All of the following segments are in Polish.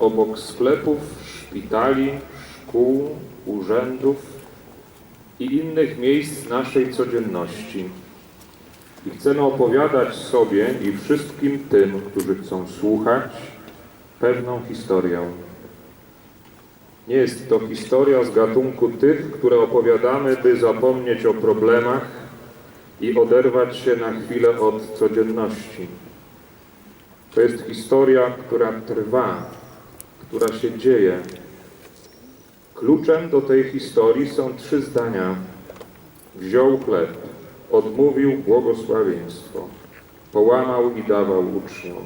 Obok sklepów, szpitali, szkół, urzędów i innych miejsc naszej codzienności. I chcemy opowiadać sobie i wszystkim tym, którzy chcą słuchać, pewną historię. Nie jest to historia z gatunku tych, które opowiadamy, by zapomnieć o problemach i oderwać się na chwilę od codzienności. To jest historia, która trwa, która się dzieje. Kluczem do tej historii są trzy zdania. Wziął chleb, odmówił błogosławieństwo, połamał i dawał uczniom.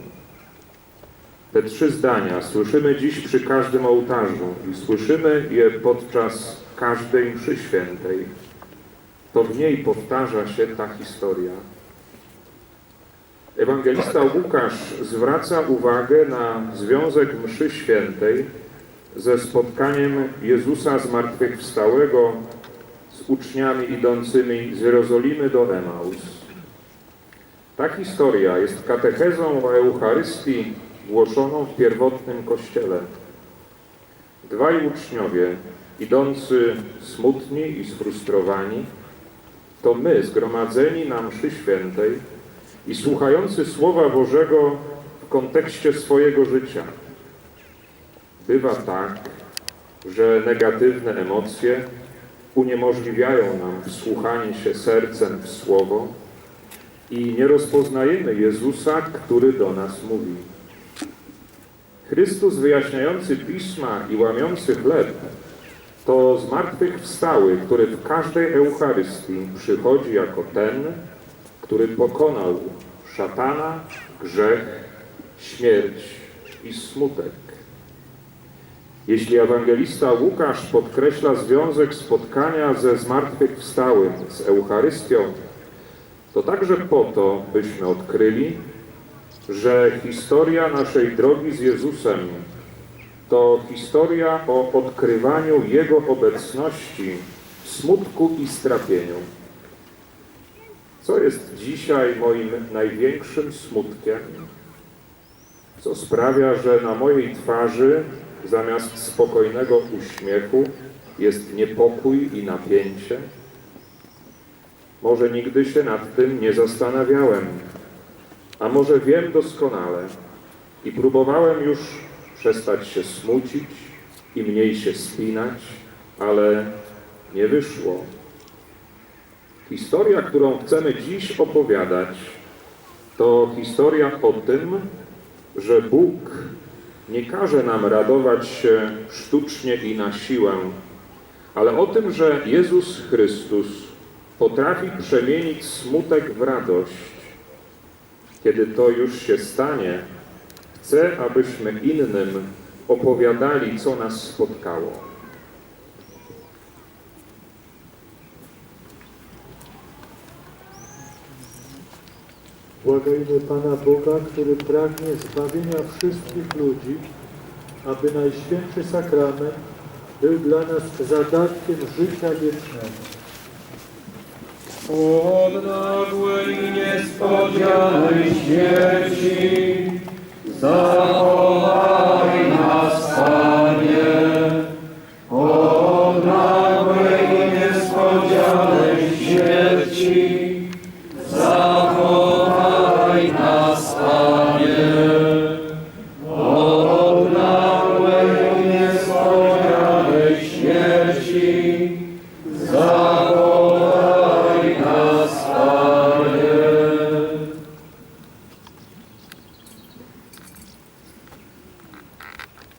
Te trzy zdania słyszymy dziś przy każdym ołtarzu i słyszymy je podczas każdej mszy świętej. To w niej powtarza się ta historia. Ewangelista Łukasz zwraca uwagę na związek mszy świętej ze spotkaniem Jezusa zmartwychwstałego z uczniami idącymi z Jerozolimy do Emaus. Ta historia jest katechezą o Eucharystii głoszoną w pierwotnym Kościele. Dwaj uczniowie, idący smutni i sfrustrowani, to my zgromadzeni na mszy świętej i słuchający Słowa Bożego w kontekście swojego życia. Bywa tak, że negatywne emocje uniemożliwiają nam wsłuchanie się sercem w Słowo i nie rozpoznajemy Jezusa, który do nas mówi. Chrystus wyjaśniający Pisma i łamiący chleb to zmartwychwstały, który w każdej Eucharystii przychodzi jako ten, który pokonał szatana, grzech, śmierć i smutek. Jeśli ewangelista Łukasz podkreśla związek spotkania ze zmartwychwstałym z Eucharystią, to także po to, byśmy odkryli, że historia naszej drogi z Jezusem to historia o odkrywaniu Jego obecności w smutku i strapieniu. Co jest dzisiaj moim największym smutkiem? Co sprawia, że na mojej twarzy zamiast spokojnego uśmiechu jest niepokój i napięcie? Może nigdy się nad tym nie zastanawiałem, a może wiem doskonale i próbowałem już przestać się smucić i mniej się spinać, ale nie wyszło. Historia, którą chcemy dziś opowiadać, to historia o tym, że Bóg nie każe nam radować się sztucznie i na siłę, ale o tym, że Jezus Chrystus potrafi przemienić smutek w radość. Kiedy to już się stanie, chcę, abyśmy innym opowiadali, co nas spotkało. Błagajmy Pana Boga, który pragnie zbawienia wszystkich ludzi, aby Najświętszy Sakrament był dla nas zadatkiem życia wiecznego. Od nagłej niespodzianej śmierci zachowaj nas, Panie. Od nagłej niespodzianej śmierci Oh.